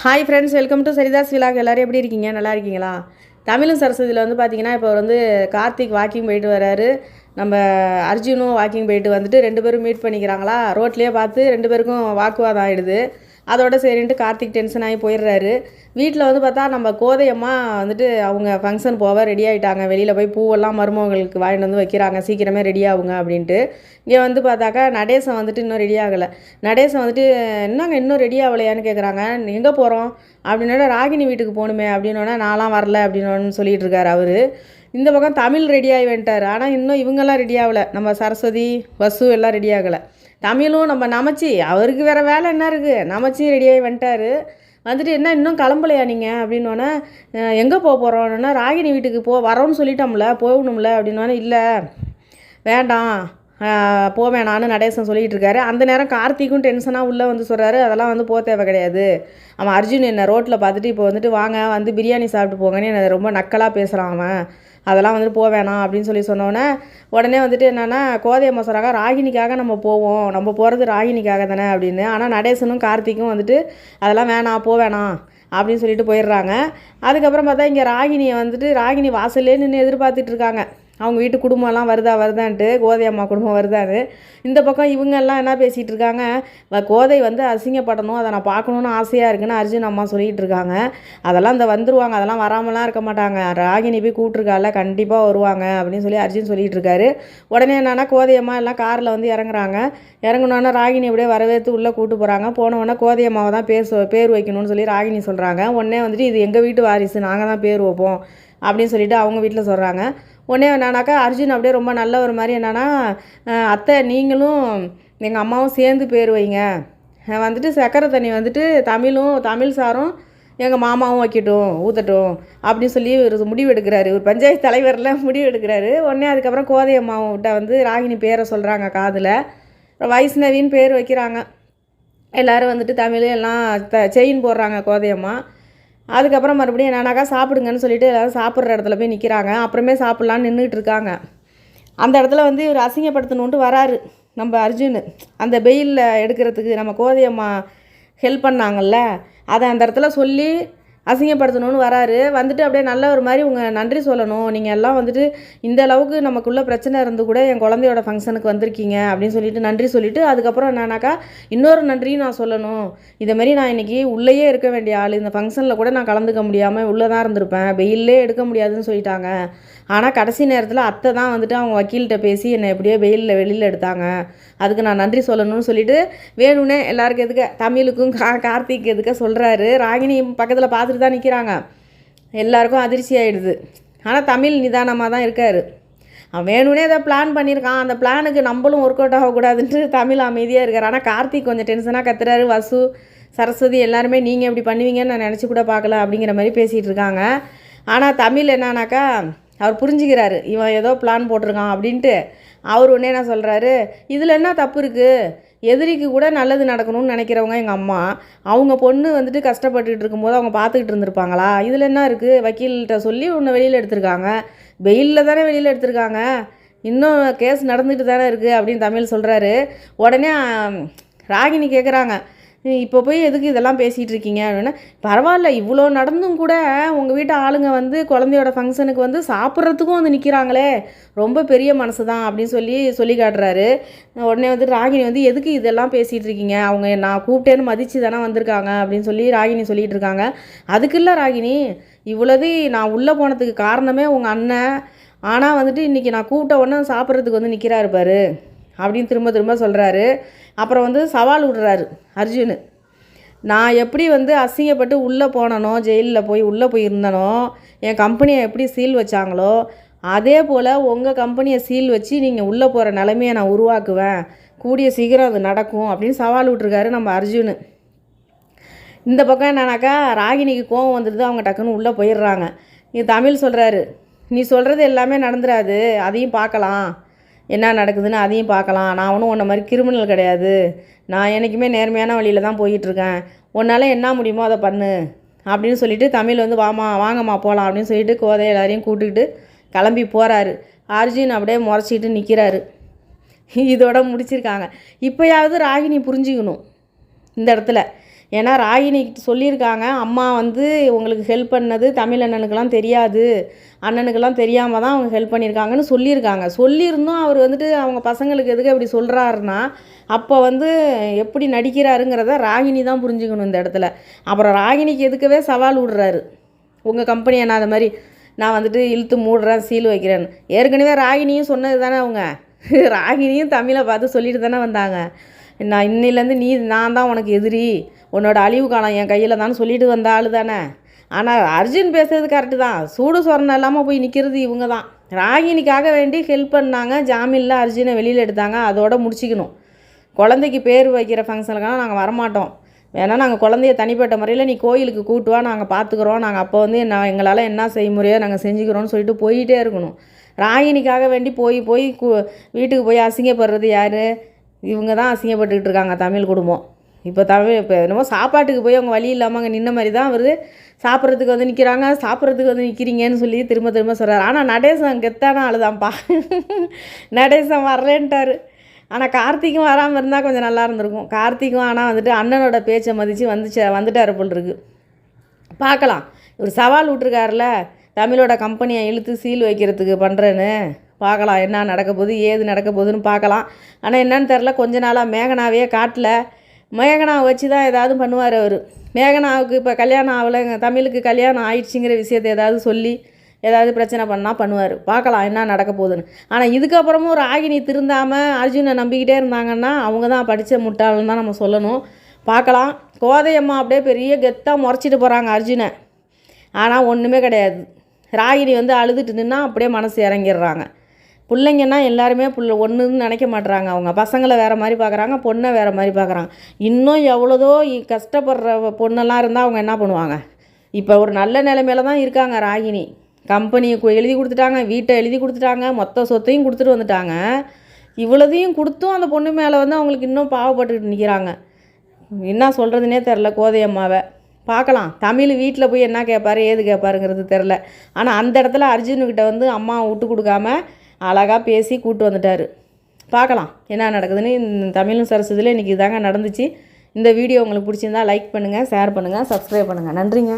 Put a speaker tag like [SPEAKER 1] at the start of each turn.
[SPEAKER 1] hi friends welcome to சரிதாஸ் விழாக்கு எல்லோரும் எப்படி இருக்கீங்க நல்லா இருக்கீங்களா தமிழும் சரஸ்வதியில் வந்து பார்த்திங்கன்னா இப்போ வந்து கார்த்திக் வாக்கிங் போயிட்டு வர்றாரு நம்ம அர்ஜுனும் வாக்கிங் போயிட்டு வந்துட்டு ரெண்டு பேரும் மீட் பண்ணிக்கிறாங்களா ரோட்லேயே பார்த்து ரெண்டு பேருக்கும் வாக்குவாதம் ஆகிடுது அதோட சரின்ட்டு கார்த்திக் டென்ஷன் ஆகி போயிடுறாரு வீட்டில் வந்து பார்த்தா நம்ம கோதையம்மா வந்துட்டு அவங்க ஃபங்க்ஷன் போக ரெடி ஆகிட்டாங்க வெளியில் போய் பூவெல்லாம் மருமகங்களுக்கு வாங்கிட்டு வந்து வைக்கிறாங்க சீக்கிரமே ரெடி ஆகுங்க அப்படின்ட்டு இங்கே வந்து பார்த்தாக்கா நடேசன் வந்துட்டு இன்னும் ரெடி ஆகலை நடேசன் வந்துட்டு என்னங்க இன்னும் ரெடி ஆகலையான்னு கேட்குறாங்க எங்கே போகிறோம் அப்படின்னா ராகினி வீட்டுக்கு போகணுமே அப்படின்னோடனே நான்லாம் வரல அப்படின்னு சொல்லிட்டு இருக்காரு அவர் இந்த பக்கம் தமிழ் ரெடி ஆகி வந்துட்டார் ஆனால் இன்னும் இவங்கெல்லாம் ரெடி ஆகலை நம்ம சரஸ்வதி வசு எல்லாம் ரெடி ஆகலை தமிழும் நம்ம நமச்சி அவருக்கு வேறு வேலை என்ன இருக்குது நமச்சி ரெடியாகி வந்துட்டார் வந்துட்டு என்ன இன்னும் கிளம்பலையா நீங்கள் அப்படின்னோடனே எங்கே போக போகிறோன்னா ராகினி வீட்டுக்கு போ வரோன்னு சொல்லிட்டோம்ல போகணும்ல அப்படின்னோடனே இல்லை வேண்டாம் போவேன் நானும் நடேசன் சொல்லிகிட்டு இருக்காரு அந்த நேரம் கார்த்திக்கும் டென்ஷனாக உள்ளே வந்து சொல்கிறாரு அதெல்லாம் வந்து போக தேவை கிடையாது அவன் அர்ஜுன் என்னை ரோட்டில் பார்த்துட்டு இப்போ வந்துட்டு வாங்க வந்து பிரியாணி சாப்பிட்டு போங்கன்னு என்னை ரொம்ப நக்கலாக பேசுகிறான் அவன் அதெல்லாம் வந்துட்டு போக வேணாம் அப்படின்னு சொல்லி சொன்னோடனே உடனே வந்துட்டு என்னென்னா கோதை அம்மா சொல்கிறாங்க ராகினிக்காக நம்ம போவோம் நம்ம போகிறது ராகினிக்காக தானே அப்படின்னு ஆனால் நடேசனும் கார்த்திக்கும் வந்துட்டு அதெல்லாம் வேணாம் போ வேணாம் அப்படின்னு சொல்லிட்டு போயிடுறாங்க அதுக்கப்புறம் பார்த்தா இங்கே ராகினியை வந்துட்டு ராகினி வாசல்லே நின்று எதிர்பார்த்துட்ருக்காங்க அவங்க வீட்டு குடும்பம்லாம் வருதா வருதான்ட்டு கோதை அம்மா குடும்பம் வருதான்னு இந்த பக்கம் இவங்கெல்லாம் என்ன பேசிகிட்டு இருக்காங்க கோதை வந்து அசிங்கப்படணும் அதை நான் பார்க்கணுன்னு ஆசையாக இருக்குன்னு அர்ஜுன் அம்மா சொல்லிகிட்டு இருக்காங்க அதெல்லாம் இந்த வந்துருவாங்க அதெல்லாம் வராமலாம் இருக்க மாட்டாங்க ராகினி போய் கூப்பிட்ருக்கால கண்டிப்பாக வருவாங்க அப்படின்னு சொல்லி அர்ஜுன் சொல்லிகிட்டு இருக்காரு உடனே என்னென்னா கோதையம்மா எல்லாம் காரில் வந்து இறங்குறாங்க இறங்கினோன்னா ராகினி அப்படியே வரவேற்று உள்ளே கூப்பிட்டு போகிறாங்க போனவொடனே கோதையம்மாவை தான் பேர் பேர் வைக்கணும்னு சொல்லி ராகினி சொல்கிறாங்க உடனே வந்துட்டு இது எங்கள் வீட்டு வாரிசு நாங்கள் தான் பேர் வைப்போம் அப்படின்னு சொல்லிட்டு அவங்க வீட்டில் சொல்கிறாங்க உடனே என்னன்னாக்கா அர்ஜுன் அப்படியே ரொம்ப நல்ல ஒரு மாதிரி என்னென்னா அத்தை நீங்களும் எங்கள் அம்மாவும் சேர்ந்து பேர் வைங்க வந்துட்டு சக்கரை தண்ணி வந்துட்டு தமிழும் தமிழ் சாரும் எங்கள் மாமாவும் வைக்கட்டும் ஊற்றட்டும் அப்படின்னு சொல்லி ஒரு முடிவு எடுக்கிறாரு ஒரு பஞ்சாயத்து தலைவரில் முடிவு எடுக்கிறாரு உடனே அதுக்கப்புறம் கோதை அம்மாவும் விட்ட வந்து ராகினி பேரை சொல்கிறாங்க காதில் வைஷ்ணவின்னு பேர் வைக்கிறாங்க எல்லோரும் வந்துட்டு தமிழ் எல்லாம் த செயின் போடுறாங்க கோதையம்மா அதுக்கப்புறம் மறுபடியும் என்னன்னாக்கா சாப்பிடுங்கன்னு சொல்லிட்டு எல்லோரும் சாப்பிட்ற இடத்துல போய் நிற்கிறாங்க அப்புறமே சாப்பிட்லான்னு நின்றுட்டு இருக்காங்க அந்த இடத்துல வந்து இவர் அசிங்கப்படுத்தணுன்ட்டு வராரு நம்ம அர்ஜுனு அந்த வெயிலில் எடுக்கிறதுக்கு நம்ம கோதையம்மா ஹெல்ப் பண்ணாங்கல்ல அதை அந்த இடத்துல சொல்லி அசிங்கப்படுத்தணும்னு வராரு வந்துட்டு அப்படியே நல்ல ஒரு மாதிரி உங்கள் நன்றி சொல்லணும் நீங்கள் எல்லாம் வந்துட்டு இந்த அளவுக்கு நமக்குள்ளே பிரச்சனை இருந்து கூட என் குழந்தையோட ஃபங்க்ஷனுக்கு வந்திருக்கீங்க அப்படின்னு சொல்லிட்டு நன்றி சொல்லிவிட்டு அதுக்கப்புறம் என்னன்னாக்கா இன்னொரு நன்றியும் நான் சொல்லணும் இதமாரி நான் இன்றைக்கி உள்ளேயே இருக்க வேண்டிய ஆள் இந்த ஃபங்க்ஷனில் கூட நான் கலந்துக்க முடியாமல் உள்ளே தான் இருந்திருப்பேன் வெயிலே எடுக்க முடியாதுன்னு சொல்லிட்டாங்க ஆனால் கடைசி நேரத்தில் அத்தை தான் வந்துட்டு அவங்க வக்கீல்கிட்ட பேசி என்னை எப்படியோ வெயிலில் வெளியில் எடுத்தாங்க அதுக்கு நான் நன்றி சொல்லணும்னு சொல்லிட்டு வேணும்னே எல்லாருக்கும் எதுக்க தமிழுக்கும் கா கார்த்திக் எதுக்க சொல்கிறாரு ராகினி பக்கத்தில் பார்த்துட்டு தான் நிற்கிறாங்க எல்லாருக்கும் அதிர்ச்சி ஆகிடுது ஆனால் தமிழ் நிதானமாக தான் இருக்கார் அவன் வேணும்னே ஏதோ பிளான் பண்ணியிருக்கான் அந்த பிளானுக்கு நம்மளும் ஒர்க் அவுட் ஆகக்கூடாதுன்ட்டு தமிழ் அமைதியாக இருக்கார் ஆனால் கார்த்திக் கொஞ்சம் டென்ஷனாக கத்துறாரு வசு சரஸ்வதி எல்லாருமே நீங்கள் இப்படி பண்ணுவீங்கன்னு நான் நினச்சி கூட பார்க்கல அப்படிங்கிற மாதிரி பேசிகிட்டு இருக்காங்க ஆனால் தமிழ் என்னன்னாக்கா அவர் புரிஞ்சுக்கிறாரு இவன் ஏதோ பிளான் போட்டிருக்கான் அப்படின்ட்டு அவர் ஒன்றே என்ன சொல்கிறாரு இதில் என்ன தப்பு இருக்குது எதிரிக்கு கூட நல்லது நடக்கணும்னு நினைக்கிறவங்க எங்கள் அம்மா அவங்க பொண்ணு வந்துட்டு கஷ்டப்பட்டுக்கிட்டு இருக்கும்போது அவங்க பார்த்துக்கிட்டு இருந்திருப்பாங்களா இதில் என்ன இருக்குது வக்கீல்கிட்ட சொல்லி உன்னை வெளியில் எடுத்திருக்காங்க வெயிலில் தானே வெளியில் எடுத்திருக்காங்க இன்னும் கேஸ் நடந்துகிட்டு தானே இருக்குது அப்படின்னு தமிழ் சொல்கிறாரு உடனே ராகினி கேட்குறாங்க இப்போ போய் எதுக்கு இதெல்லாம் பேசிகிட்டு இருக்கீங்க அப்படின்னா பரவாயில்ல இவ்வளோ நடந்தும் கூட உங்கள் வீட்டு ஆளுங்க வந்து குழந்தையோட ஃபங்க்ஷனுக்கு வந்து சாப்பிட்றதுக்கும் வந்து நிற்கிறாங்களே ரொம்ப பெரிய மனசு தான் அப்படின்னு சொல்லி சொல்லி காட்டுறாரு உடனே வந்து ராகினி வந்து எதுக்கு இதெல்லாம் பேசிகிட்டு இருக்கீங்க அவங்க நான் கூப்பிட்டேன்னு மதித்து தானே வந்திருக்காங்க அப்படின்னு சொல்லி ராகினி சொல்லிகிட்டு இருக்காங்க அதுக்கு இல்லை ராகினி இவ்வளோது நான் உள்ளே போனதுக்கு காரணமே உங்கள் அண்ணன் ஆனால் வந்துட்டு இன்றைக்கி நான் கூப்பிட்ட உடனே சாப்பிட்றதுக்கு வந்து நிற்கிறாரு பாரு அப்படின்னு திரும்ப திரும்ப சொல்கிறாரு அப்புறம் வந்து சவால் விடுறாரு அர்ஜுனு நான் எப்படி வந்து அசிங்கப்பட்டு உள்ளே போனனோ ஜெயிலில் போய் உள்ளே போய் இருந்தனோ என் கம்பெனியை எப்படி சீல் வச்சாங்களோ அதே போல் உங்கள் கம்பெனியை சீல் வச்சு நீங்கள் உள்ளே போகிற நிலமையை நான் உருவாக்குவேன் கூடிய சீக்கிரம் அது நடக்கும் அப்படின்னு சவால் விட்டுருக்காரு நம்ம அர்ஜுனு இந்த பக்கம் என்னன்னாக்கா ராகினிக்கு கோவம் வந்துடுது அவங்க டக்குன்னு உள்ளே போயிடுறாங்க நீ தமிழ் சொல்கிறாரு நீ சொல்கிறது எல்லாமே நடந்துடாது அதையும் பார்க்கலாம் என்ன நடக்குதுன்னு அதையும் பார்க்கலாம் நான் ஒன்றும் உன்ன மாதிரி கிரிமினல் கிடையாது நான் என்றைக்குமே நேர்மையான வழியில் தான் போயிட்டுருக்கேன் உன்னால் என்ன முடியுமோ அதை பண்ணு அப்படின்னு சொல்லிவிட்டு தமிழ் வந்து வாமா வாங்கம்மா போகலாம் அப்படின்னு சொல்லிட்டு கோதை எல்லாரையும் கூட்டுக்கிட்டு கிளம்பி போகிறாரு அர்ஜுன் அப்படியே முறைச்சிக்கிட்டு நிற்கிறாரு இதோட முடிச்சிருக்காங்க இப்போயாவது ராகினி புரிஞ்சுக்கணும் இந்த இடத்துல ஏன்னா ராகினி சொல்லியிருக்காங்க அம்மா வந்து உங்களுக்கு ஹெல்ப் பண்ணது தமிழ் அண்ணனுக்கெல்லாம் தெரியாது அண்ணனுக்கெல்லாம் தெரியாமல் தான் அவங்க ஹெல்ப் பண்ணியிருக்காங்கன்னு சொல்லியிருக்காங்க சொல்லியிருந்தும் அவர் வந்துட்டு அவங்க பசங்களுக்கு எதுக்கு அப்படி சொல்கிறாருன்னா அப்போ வந்து எப்படி நடிக்கிறாருங்கிறத ராகினி தான் புரிஞ்சுக்கணும் இந்த இடத்துல அப்புறம் ராகினிக்கு எதுக்கவே சவால் விடுறாரு உங்கள் கம்பெனி என்ன அது மாதிரி நான் வந்துட்டு இழுத்து மூடுறேன் சீல் வைக்கிறேன்னு ஏற்கனவே ராகினியும் சொன்னது தானே அவங்க ராகினியும் தமிழை பார்த்து சொல்லிட்டு தானே வந்தாங்க நான் இன்னிலேருந்து நீ நான் தான் உனக்கு எதிரி உன்னோட அழிவு காலம் என் கையில் தான் சொல்லிட்டு வந்த ஆள் தானே ஆனால் அர்ஜுன் பேசுறது கரெக்டு தான் சூடு சொரணம் இல்லாமல் போய் நிற்கிறது இவங்க தான் ராகினிக்காக வேண்டி ஹெல்ப் பண்ணாங்க ஜாமீனில் அர்ஜுனை வெளியில் எடுத்தாங்க அதோட முடிச்சிக்கணும் குழந்தைக்கு பேர் வைக்கிற ஃபங்க்ஷனுக்கெல்லாம் நாங்கள் வரமாட்டோம் வேணால் நாங்கள் குழந்தைய தனிப்பட்ட முறையில் நீ கோயிலுக்கு கூட்டுவா நாங்கள் பார்த்துக்குறோம் நாங்கள் அப்போ வந்து என்ன எங்களால் என்ன செய்முறையோ நாங்கள் செஞ்சுக்கிறோன்னு சொல்லிட்டு போயிட்டே இருக்கணும் ராகினிக்காக வேண்டி போய் போய் வீட்டுக்கு போய் அசிங்கப்படுறது யார் இவங்க தான் அசிங்கப்பட்டுக்கிட்டு இருக்காங்க தமிழ் குடும்பம் இப்போ தமிழ் இப்போ என்னமோ சாப்பாட்டுக்கு போய் அவங்க வழி இல்லாமல் அங்கே நின்ன மாதிரி தான் அவர் சாப்பிட்றதுக்கு வந்து நிற்கிறாங்க சாப்பிட்றதுக்கு வந்து நிற்கிறீங்கன்னு சொல்லி திரும்ப திரும்ப சொல்கிறார் ஆனால் நடேசன் கெத்தான ஆளுதான்ப்பா நடேசன் வரலன்ட்டார் ஆனால் கார்த்திக்கும் வராமல் இருந்தால் கொஞ்சம் நல்லா இருந்திருக்கும் கார்த்திக்கும் ஆனால் வந்துட்டு அண்ணனோட பேச்சை மதித்து வந்துச்சு வந்துட்டார் போல் இருக்கு பார்க்கலாம் இவர் சவால் விட்டுருக்காருல தமிழோட கம்பெனியை இழுத்து சீல் வைக்கிறதுக்கு பண்ணுறேன்னு பார்க்கலாம் என்ன நடக்க போகுது ஏது நடக்க போகுதுன்னு பார்க்கலாம் ஆனால் என்னன்னு தெரில கொஞ்ச நாளாக மேகனாவே காட்டில் மேகனா வச்சு தான் ஏதாவது பண்ணுவார் அவர் மேகனாவுக்கு இப்போ கல்யாணம் ஆகலை தமிழுக்கு கல்யாணம் ஆயிடுச்சுங்கிற விஷயத்தை ஏதாவது சொல்லி ஏதாவது பிரச்சனை பண்ணால் பண்ணுவார் பார்க்கலாம் என்ன நடக்க போகுதுன்னு ஆனால் இதுக்கப்புறமும் ராகினி திருந்தாமல் அர்ஜுனை நம்பிக்கிட்டே இருந்தாங்கன்னா அவங்க தான் படித்த முட்டாளன்னு தான் நம்ம சொல்லணும் பார்க்கலாம் கோதையம்மா அப்படியே பெரிய கெத்தாக முறைச்சிட்டு போகிறாங்க அர்ஜுனை ஆனால் ஒன்றுமே கிடையாது ராகினி வந்து அழுதுட்டு நின்னால் அப்படியே மனசு இறங்கிடுறாங்க பிள்ளைங்கன்னா எல்லாருமே பிள்ளை ஒன்றுன்னு நினைக்க மாட்டுறாங்க அவங்க பசங்களை வேறு மாதிரி பார்க்குறாங்க பொண்ணை வேறு மாதிரி பார்க்குறாங்க இன்னும் எவ்வளோதோ கஷ்டப்படுற பொண்ணெல்லாம் இருந்தால் அவங்க என்ன பண்ணுவாங்க இப்போ ஒரு நல்ல நிலைமையில தான் இருக்காங்க ராகினி கம்பெனியை எழுதி கொடுத்துட்டாங்க வீட்டை எழுதி கொடுத்துட்டாங்க மொத்த சொத்தையும் கொடுத்துட்டு வந்துட்டாங்க இவ்வளோதையும் கொடுத்தும் அந்த பொண்ணு மேலே வந்து அவங்களுக்கு இன்னும் பாவப்பட்டுக்கிட்டு நிற்கிறாங்க என்ன சொல்கிறதுனே தெரில கோதையம்மாவை பார்க்கலாம் தமிழ் வீட்டில் போய் என்ன கேட்பாரு ஏது கேட்பாருங்கிறது தெரில ஆனால் அந்த இடத்துல அர்ஜுனுக்கிட்ட வந்து அம்மா விட்டு கொடுக்காம அழகாக பேசி கூப்பிட்டு வந்துட்டார் பார்க்கலாம் என்ன நடக்குதுன்னு தமிழும் சரஸ்வதியில் இன்றைக்கி இதாங்க நடந்துச்சு இந்த வீடியோ உங்களுக்கு பிடிச்சிருந்தா லைக் பண்ணுங்கள் ஷேர் பண்ணுங்கள் சப்ஸ்கிரைப் பண்ணுங்கள் நன்றிங்க